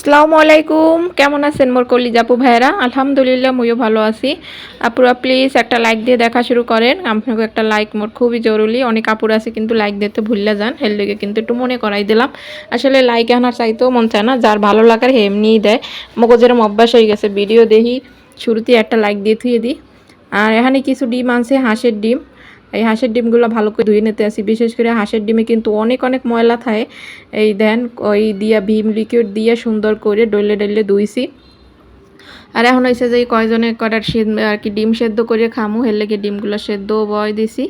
আসসালামু আলাইকুম। কেমন আছেন মোর কলিজাপু ভাইরা আলহামদুলিল্লাহ, মুইও ভালো আছি। আপুরা প্লিজ একটা লাইক দিয়ে দেখা শুরু করেন। আপনাকে একটা লাইক মোর খুবই জরুরি। অনেক আপুর আছে কিন্তু লাইক দিতে ভুললে যান। হের লেগে কিন্তু একটু মনে করাই দিলাম। আসলে লাইক আনার চাইতেও মন চায় না। যার ভালো লাগার হে এমনিই দেয়। মগজের অভ্যাস হয়ে গেছে। ভিডিও দেখি, শুরুতেই একটা লাইক দিয়ে থুয়ে দিই। আর এখানে কিছু ডিম আনছে, হাঁসের ডিম। এই হাঁসের ডিমগুলো ভালো করে ধুয়ে নিতে আসি। বিশেষ করে হাঁসের ডিমে কিন্তু অনেক অনেক ময়লা থাকে। এই দেন ওই দিয়া ভীম লিকুইড দিয়ে সুন্দর করে ডলে ডলে ধুইছি। আর এখন হয়েছে যে কয়জনে করার আর কি ডিম সেদ্ধ করে খামু হেলে কি ডিমগুলো সেদ্ধ বয় দিছি।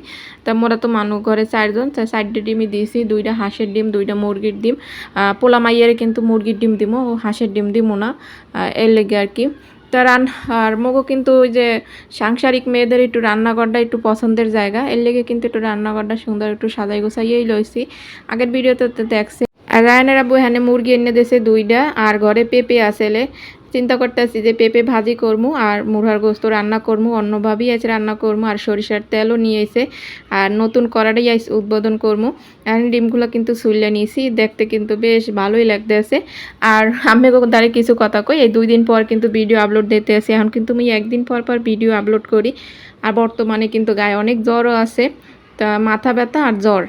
তা মোরা তো মানুষ ঘরে চারজন চারটে ডিমই দিয়েছি দুইটা হাঁসের ডিম, দুইটা মুরগির ডিম। পোলা মাইয়ারে কিন্তু মুরগির ডিম দিমো হাঁসের ডিম দিমো না। এর লেগে আর কি। তা রান, আর মগো কিন্তু ওই যে সাংসারিক মেয়েদের একটু রান্নাঘরটা একটু পছন্দের জায়গা। এর লেগে কিন্তু একটু রান্নাঘরটা সুন্দর একটু সাজাই গোছাইয়েই লইছি। আগের ভিডিওতে দেখছে আর রায়নের আব্বু এখানে মুরগি এনে দিয়েছে দুইটা, আর ঘরে পেঁপে আসলে চিন্তা করতেছি যে পেঁপে ভাজি করমু আর মুরহার গোস্ত রান্না করমু অন্যভাবেই আছে রান্না করমু আর সরিষার তেলও নিয়ে এসে আর নতুন কড়াটাই আইস উদ্বোধন করমু। আর ডিমগুলো কিন্তু সুইলে নিয়েছি, দেখতে কিন্তু বেশ ভালোই লাগতে আছে আর আমি দ্বারে কিছু কথা কই, এই দুই দিন পর কিন্তু ভিডিও আপলোড দিতে আসি এখন কিন্তু আমি একদিন পর পর ভিডিও আপলোড করি। আর বর্তমানে কিন্তু গায়ে অনেক জ্বরও আছে, তা মাথা ব্যথা আর জ্বর।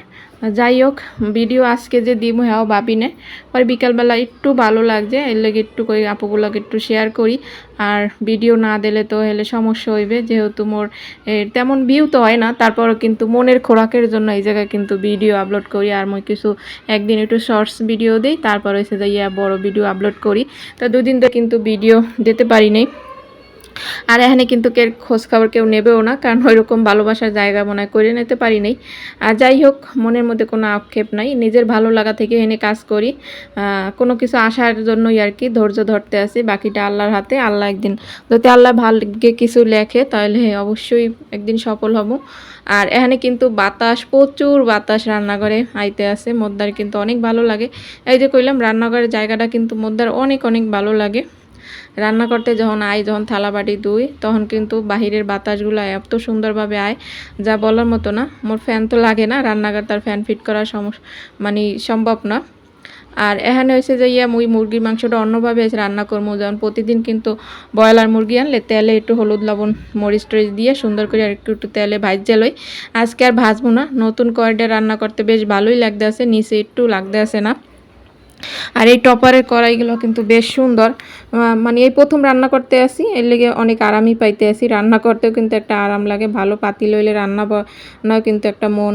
যাই হোক, ভিডিও আজকে যে দিব হ্যাঁ ভাবি নে পরে বিকালবেলা একটু ভালো লাগছে, এর লেগে একটু করে আপুগুলোকে একটু শেয়ার করি। আর ভিডিও না দিলে তো হলে সমস্যা হইবে, যেহেতু মোর তেমন ভিউ তো হয় না, তারপরও কিন্তু মনের খোরাকের জন্য এই জায়গায় কিন্তু ভিডিও আপলোড করি। আর মই কিছু একদিন একটু শর্টস ভিডিও দিই, তারপর হয়েছে যে ইয়া বড় ভিডিও আপলোড করি। তো দুদিন তো কিন্তু ভিডিও দিতে পারি নাই। আর এখানে কিন্তু কে খোঁজ খবর কেউ নেবেও না, কারণ ওইরকম ভালোবাসার জায়গা মনে হয় করে নিতে পারি নাই। আর যাই হোক, মনের মধ্যে কোনো আক্ষেপ নাই, নিজের ভালো লাগা থেকে এনে কাজ করি। কোনো কিছু আসার জন্যই আর কি ধৈর্য ধরতে আসি, বাকিটা আল্লাহর হাতে, আল্লাহ একদিন, যদি আল্লাহ ভাগ্যে কিছু লেখে, তাহলে অবশ্যই একদিন সফল হব। আর এখানে কিন্তু বাতাস, প্রচুর বাতাস রান্নাঘরে আইতে আছে মোদ্দার কিন্তু অনেক ভালো লাগে। এই যে কইলাম, রান্নাঘরের জায়গাটা কিন্তু মোদ্দার অনেক অনেক ভালো লাগে। রান্না করতে যখন আয়, যখন থালা বাটি ধুই, তখন কিন্তু বাহিরের বাতাসগুলো এত সুন্দরভাবে আয়, যা বলার মতো না। মোর ফ্যান তো লাগে না, রান্নাঘর তার ফ্যান ফিট করা সমস্যা মানে সম্ভব না। আর এখানে হয়েছে যে ইয়া মুই মুরগির মাংসটা অন্যভাবে রান্না করব যেমন প্রতিদিন কিন্তু ব্রয়লার মুরগি আনলে তেলে একটু হলুদ, লবণ, মরিচ টরিচ দিয়ে সুন্দর করে আর একটু একটু তেলে ভাজতে লই। আজকে আর ভাজবো না, নতুন কয়েকটা রান্না করতে বেশ ভালোই লাগতে আছে নিচে একটু লাগতে আছে না। আর এই টপারের কড়াইগুলো কিন্তু বেশ সুন্দর। মানে এই প্রথম রান্না করতে আসি, এর লেগে অনেক আরামই পাইতে আসি। রান্না করতেও কিন্তু একটা আরাম লাগে, ভালো পাতি লইলে রান্না বান্নাও কিন্তু একটা মন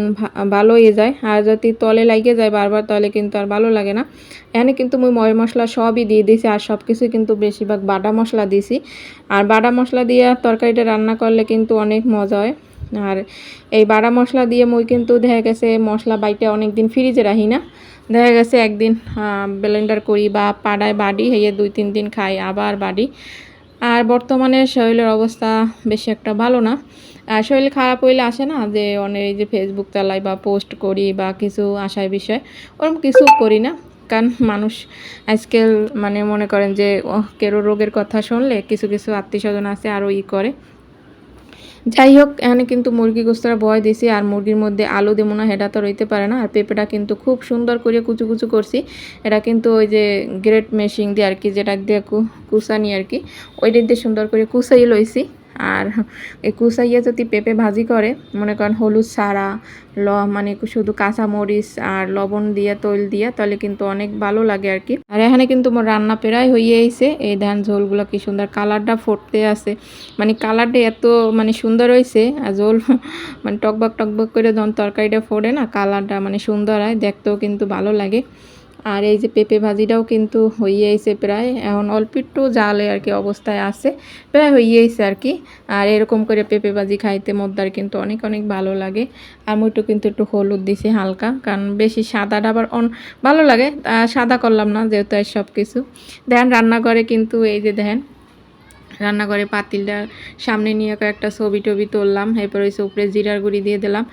ভালো হয়ে যায়। আর যদি তলে লাগিয়ে যায় বারবার, তাহলে কিন্তু আর ভালো লাগে না। এখানে কিন্তু মুই ময় মশলা সবই দিয়ে দিয়েছি আর সব কিছুই কিন্তু বেশিরভাগ বাটা মশলা দিছি। আর বাটা মশলা দিয়ে তরকারিটা রান্না করলে কিন্তু অনেক মজা হয়। আর এই বাড়া মশলা দিয়ে মুই কিন্তু দেখা গেছে মশলা বাইটে অনেক দিন ফ্রিজে রাখি না। দেখা গেছে একদিন ব্লেন্ডার করি বা পাড়ায় বাড়ি হইয়ে দুই, তিন দিন খাই, আবার বাড়ি আর বর্তমানে শরীরের অবস্থা বেশি একটা ভালো না। আর শরীর খারাপ হইলে আসে না যে অনেক যে ফেসবুক চালাই বা পোস্ট করি বা কিছু আশায় বিষয় ওরকম কিছু করি না। কারণ মানুষ আজকাল মানে মনে করেন যে কেরো রোগের কথা শুনলে কিছু কিছু আত্মীয় স্বজন আছে আরও ই করে। যাই হোক এখানে কিন্তু মুরগি গোস্তরা বয় দিছি, আর মুরগির মধ্যে আলু দেবো না হেডা তো রইতে পারে না। আর পেঁপেটা কিন্তু খুব সুন্দর করে কুচু কুচু করছি। এটা কিন্তু ওই যে গ্রেট মেশিন দিয়ে আর কি, যেটা দিয়ে কুসানি আর কি, ওইটা দিয়ে সুন্দর করে কুচাই লইছি। আর এই কুচাইয়া যদি পেঁপে ভাজি করে, মনে করেন হলুদ সারা, ল মানে শুধু কাঁচা মরিচ আর লবণ দিয়ে, তৈল দিয়ে, তাহলে কিন্তু অনেক ভালো লাগে আর কি। আর এখানে কিন্তু মোর রান্না প্রায় হয়ে আইছে। এই ধান ঝোলগুলো কি সুন্দর কালারটা ফুটতে আছে। মানে কালারটা এত মানে সুন্দর হয়েছে আর ঝোল মানে টকবক টকবক করে যখন তরকারিটা ফোড়ে না, কালারটা মানে সুন্দর হয়, দেখতেও কিন্তু ভালো লাগে। আর এই যে পেঁপে ভাজিটাও কিন্তু হইয়েছে প্রায়। এখন অল্প একটু জালে আর কি অবস্থায় আছে। প্রায় হইয়েছে আর কি। আর এরকম করে পেঁপে ভাজি খাইতে মদ্দার কিন্তু অনেক অনেক ভালো লাগে। আর মুইটু কিন্তু একটু হলুদ দিছি হালকা, কারণ বেশি সাদাটা আবার অন ভালো লাগে। সাদা করলাম না যেহেতু সব কিছু দেখেন রান্নাঘরে কিন্তু এই যে দেখেন রান্নাঘরে পাতিলটা সামনে নিয়ে কয়েকটা ছবি টবি তুললাম, এরপর হচ্ছে উপরে জিরার গুঁড়ি দিয়ে দিলাম।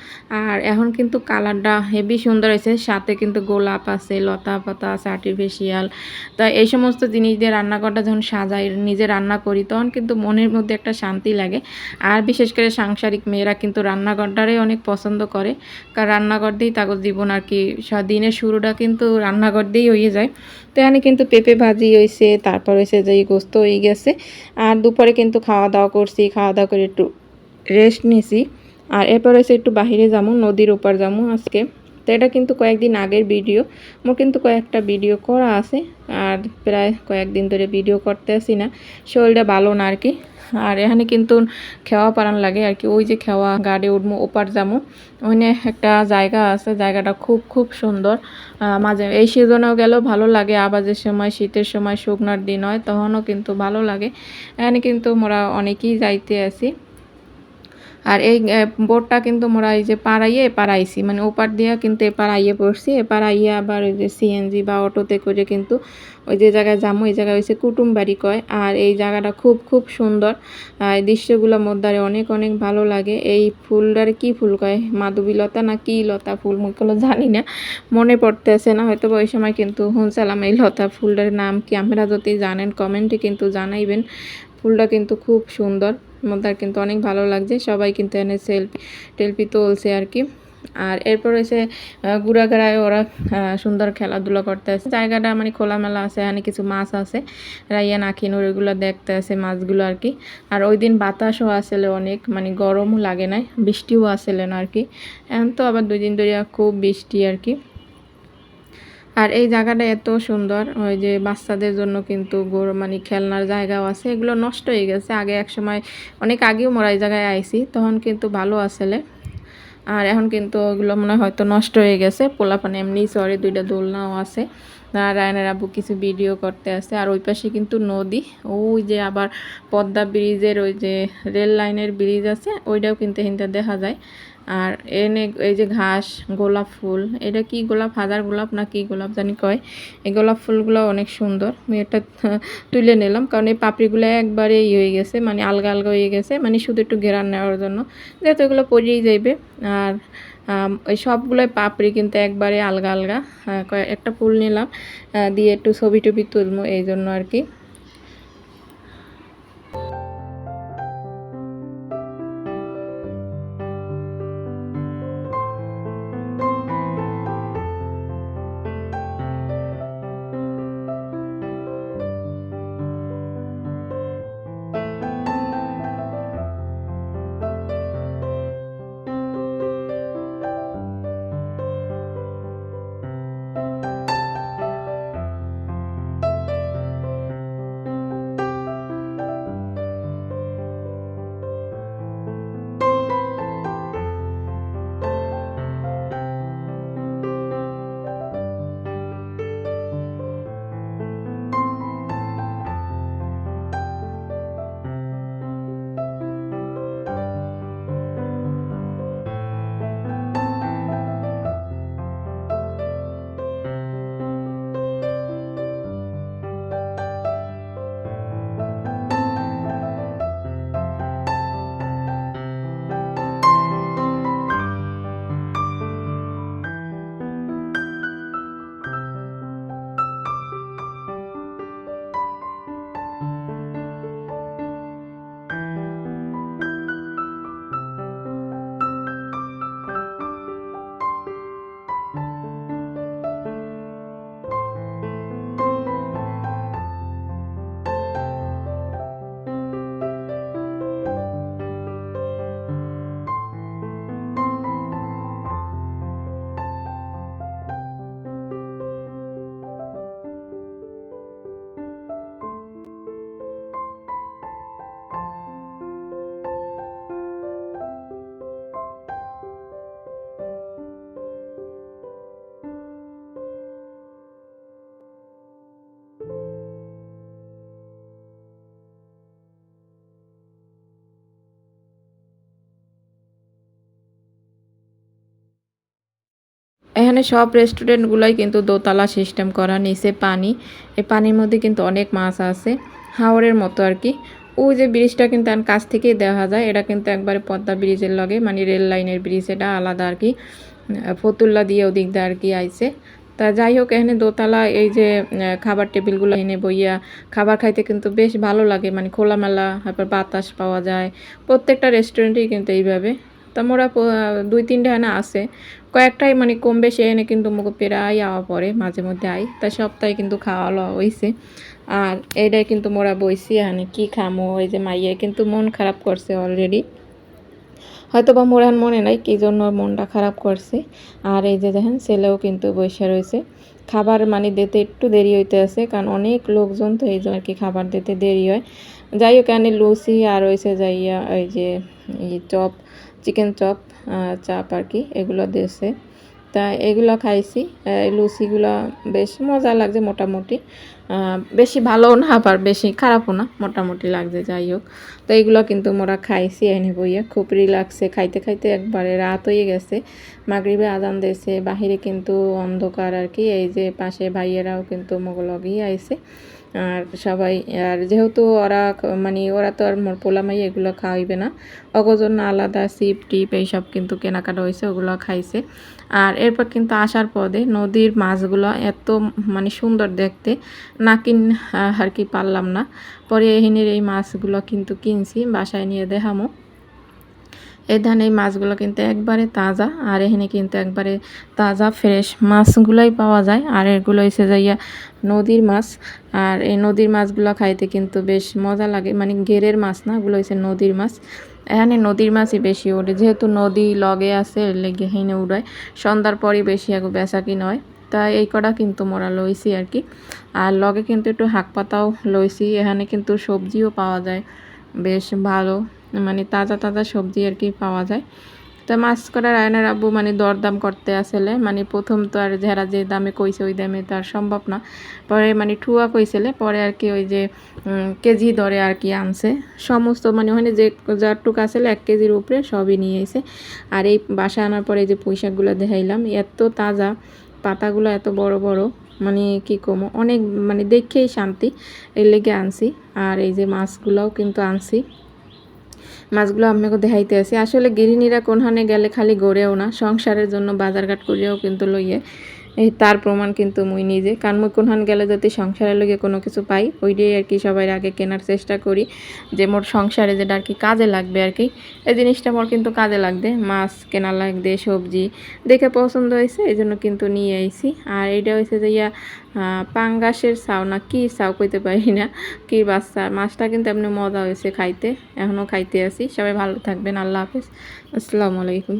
আর এখন কিন্তু কালারটা হেভি সুন্দর হয়েছে, সাথে কিন্তু গোলাপ আছে, লতা পাতা আছে আর্টিফিশিয়াল তা এই সমস্ত জিনিস দিয়ে রান্নাঘরটা যখন সাজাই, নিজে রান্না করি, তখন কিন্তু মনের মধ্যে একটা শান্তি লাগে। আর বিশেষ করে সাংসারিক মেয়েরা কিন্তু রান্নাঘরটারই অনেক পছন্দ করে, কারণ রান্নাঘর দিয়েই তাগর জীবন আর কি দিনের শুরুটা কিন্তু রান্নাঘর দিয়েই হয়ে যায়। তো এখানে কিন্তু পেঁপে ভাজি হয়েছে তারপর হয়েছে যে গোস্ত হয়ে গেছে। আর দুপুরে কিন্তু খাওয়া দাওয়া করছি খাওয়া দাওয়া করে একটু রেস্ট নিছি। আর এরপর হয়েছে একটু বাহিরে যাব নদীর ওপার যাব আজকে। তো এটা কিন্তু কয়েকদিন আগের ভিডিও। মোর কিন্তু কয়েকটা ভিডিও করা আছে, আর প্রায় কয়েকদিন ধরে ভিডিও করতে আসি না। শরীরটা ভালো না আর কি আর এখানে কিন্তু খেওয়া পারান লাগে আর কি ওই যে খেওয়া, গাড়ি উঠবো ওপার যাব ওখানে একটা জায়গা আছে, জায়গাটা খুব খুব সুন্দর। মাঝে এই সিজনেও গেলেও ভালো লাগে। আবাজের সময়, শীতের সময়, শুকনার দিন হয়, তখনও কিন্তু ভালো লাগে। এখানে কিন্তু মোরা অনেকেই যাইতে আছি আর এই বোর্ডটা কিন্তু মোরা এই যে পাড়াইয়ে পাড়াইছি মানে ওপার দিয়ে কিন্তু এপার আইয়ে পড়ছি এপার আইয়ে আবার ওই যে সিএনজি বা অটোতে করে কিন্তু ওই যে জায়গায় যাব ওই জায়গায় হয়েছে কুটুম বাড়ি কয়, আর এই জায়গাটা খুব খুব সুন্দর। এই দৃশ্যগুলো মধ্যে অনেক অনেক ভালো লাগে। এই ফুলটার কি ফুল কয়? মাধবী লতা না কি লতা ফুল? মুখগুলো জানি না, মনে পড়তেছে না, হয়তো ওই সময় কিন্তু শুনছিলাম এই লতা ফুলটার নাম কি, আপনারা যদি জানেন, কমেন্টে কিন্তু জানাইবেন। ফুলটা কিন্তু খুব সুন্দর। মধ্যে কিন্তু অনেক ভালো লাগছে। সবাই কিন্তু এনে সেলফি টেলফি তুলছে আর কি। আর এরপর এসে গুড়াগাড়ায় ওরা সুন্দর খেলাধুলা করতে আছে জায়গাটা মানে খোলামেলা আছে, এখানে কিছু মাছ আছে। রাইয়া নাখিনুর এগুলো দেখতে আছে মাছগুলো আর কি। আর ওই দিন বাতাসও আসলে অনেক মানে গরমও লাগে নাই, বৃষ্টিও আসলে না আর কি। এখন তো আবার দুই দিন ধরে খুব বৃষ্টি আর কি। আর এই জায়গাটা এত সুন্দর, ওই যে বাচ্চাদের জন্য কিন্তু গরু মানে খেলনার জায়গাও আছে, এগুলো নষ্ট হয়ে গেছে। আগে এক সময়, অনেক আগেও মোরা এই জায়গায় আইসি তখন কিন্তু ভালো আসলে আর এখন কিন্তু ওগুলো মনে হয়তো নষ্ট হয়ে গেছে, পোলাপানে এমনি সরি দুইটা দোলনাও আছে। আর রায়নের আব্বু কিছু ভিডিও করতে আছে আর ওই পাশে কিন্তু নদী। ওই যে আবার পদ্মা ব্রিজের ওই যে রেল লাইনের ব্রিজ আছে, ওইটাও কিন্তু এখানটা দেখা যায়। আর এনে এই যে ঘাস, গোলাপ ফুল, এটা কি গোলাপ, হাজার গোলাপ না কি গোলাপ জানি কয়? এই গোলাপ ফুলগুলো অনেক সুন্দর। আমি এটা তুলে নিলাম, কারণ এই পাপড়িগুলো একবারে ই হয়ে গেছে মানে আলগা আলগা হয়ে গেছে মানে শুধু একটু ঘেরান নেওয়ার জন্য। যেহেতু এগুলো পরিয়েই যাইবে, আর ওই সবগুলোই পাপড়ি কিন্তু একবারে আলগা আলগা। একটা ফুল নিলাম দিয়ে একটু ছবি টবি তুলবো, এই জন্য আর কি। এখানে সব রেস্টুরেন্টগুলোই কিন্তু দোতলা সিস্টেম করা, নিচে পানি। এই পানির মধ্যে কিন্তু অনেক মাছ আছে, হাওরের মতো আর কি। ওই যে ব্রিজটা কিন্তু কাছ থেকেই দেখা যায়, এটা কিন্তু একবারে পদ্মা ব্রিজের লগে মানে রেল লাইনের ব্রিজ এটা আলাদা আর কি। ফতুল্লা দিয়ে ওদিক দিয়ে আর কি আইছে। তা যাই হোক, এখানে দোতলা এই যে খাবার টেবিলগুলো এনে বইয়া খাবার খাইতে কিন্তু বেশ ভালো লাগে মানে খোলামেলা, তারপর বাতাস পাওয়া যায়। প্রত্যেকটা রেস্টুরেন্টেই কিন্তু এইভাবে। তা মোরা দুই তিনটে হানা আছে। কয়েকটাই মানে কম বেশি এনে কিন্তু মুখ প্রায় আওয়া পরে মাঝে মধ্যে আই তা সপ্তাহে কিন্তু খাওয়া লওয়া হয়েছে আর এইটাই কিন্তু মোরা বইছি, এখানে কি খামো, ওই যে মাইয়ে কিন্তু মন খারাপ করছে অলরেডি হয়তো বা মোরান মনে নাই কী জন্য মনটা খারাপ করছে। আর এই যে দেখেন, ছেলেও কিন্তু বসে রয়েছে। খাবার মানে দিতে একটু দেরি হইতে আছে, কারণ অনেক লোকজন তো এই জন্য আর কি খাবার দিতে দেরি হয়। যাই হোক, এখানে লুচি আর রয়েছে যাইয়া ওই যে চপ, চিকেন চপ চাপ আর কি, এগুলো দিয়েছে তা এগুলো খাইছি। লুচিগুলো বেশ মজা লাগছে মোটামুটি। বেশি ভালোও না, আবার বেশি খারাপও না, মোটামুটি লাগছে, যাই হোক। তো এইগুলো কিন্তু মোরা খাইছি, এনে বইয়া। খুব রিল্যাক্সে খাইতে খাইতে একবারে রাত হয়ে গেছে। মাগরিবে আজান দিয়েছে, বাহিরে কিন্তু অন্ধকার আর কি। এই যে পাশে ভাইয়েরাও কিন্তু মোগলগই আইছে। আর সবাই, আর যেহেতু ওরা মানে ওরা তো আর মোর পোলামাই এগুলো খাওয়াইবে না, অগজন আলাদা সিপ টিপ এইসব কিন্তু কেনাকাটা হয়েছে ওগুলো খাইছে। আর এরপর কিন্তু আসার পদে নদীর মাছগুলো এত মানে সুন্দর দেখতে না কিন আর কি পারলাম না। পরে এহিনের এই মাছগুলো কিন্তু কিনছি, বাসায় নিয়ে দেখামো। এই ধান এই মাছগুলো কিন্তু একবারে তাজা, আর এখানে কিন্তু একবারে তাজা ফ্রেশ মাছগুলোই পাওয়া যায়। আর এগুলো এসে যাইয়া নদীর মাছ। আর এই নদীর মাছগুলো খাইতে কিন্তু বেশ মজা লাগে। মানে গেরের মাছ না ওগুলো হচ্ছে নদীর মাছ। এখানে নদীর মাছই বেশি ওঠে যেহেতু নদী লগে আছে লেগে হেনে উড়ায়। সন্ধ্যার পরই বেশি আগে বেচা কিনা হয় তা এই কটা কিন্তু মোরা লইছি আর কি। আর লগে কিন্তু একটু হাক পাতাও লইছি। এখানে কিন্তু সবজিও পাওয়া যায়। বেশ ভালো। মানে তাজা তাজা সবজি আর কি পাওয়া যায়। তা মাছ করার আয়নার আব্বু মানে দরদাম করতে আসলে মানে প্রথম তো আর যারা যে দামে কইছে ওই দামে তো আর সম্ভব না। পরে মানে ঠুয়া কইছিলে, পরে আর কি ওই যে কেজি দরে আর কি আনছে। সমস্ত মানে ওখানে যে যারটুক আসলে এক কেজির উপরে সবই নিয়ে এসে, আর এই বাসা আনার পরে যে পুঁইশাকগুলো দেখাইলাম, এত তাজা, পাতাগুলো এত বড় বড় মানে কি কমো, অনেক মানে দেখেই শান্তি এর লেগে আনছি। আর এই যে মাছগুলোও কিন্তু আনছি। মাছগুলো আপনাকে দেখাইতে আসি। আসলে গৃহিণীরা কোনহানে গেলে খালি গড়েও না, সংসারের জন্য বাজারঘাট করিয়াও কিন্তু লইয়ে এই তার প্রমাণ কিন্তু মুই নিজে। কারণ মুই কোনখান গেলে যদি সংসারের লগে কোনো কিছু পাই, ওইটাই আর কি সবাই আগে কেনার চেষ্টা করি। যে মোর সংসারে যেটা আর কি কাজে লাগবে আর কি, এই জিনিসটা মোর কিন্তু কাজে লাগবে। মাছ কেনা লাগবে, সবজি দেখে পছন্দ হয়েছে, এই জন্য কিন্তু নিয়ে আইছি। আর এইটা হয়েছে যে ইয়া পাঙ্গাসের চাও না কি চাও কইতে পারি না, কি বাচ্চা। মাছটা কিন্তু এমনি মজা হয়েছে খাইতে এখনও খাইতে আছি সবাই ভালো থাকবেন, আল্লাহ হাফেজ। আসসালামু আলাইকুম।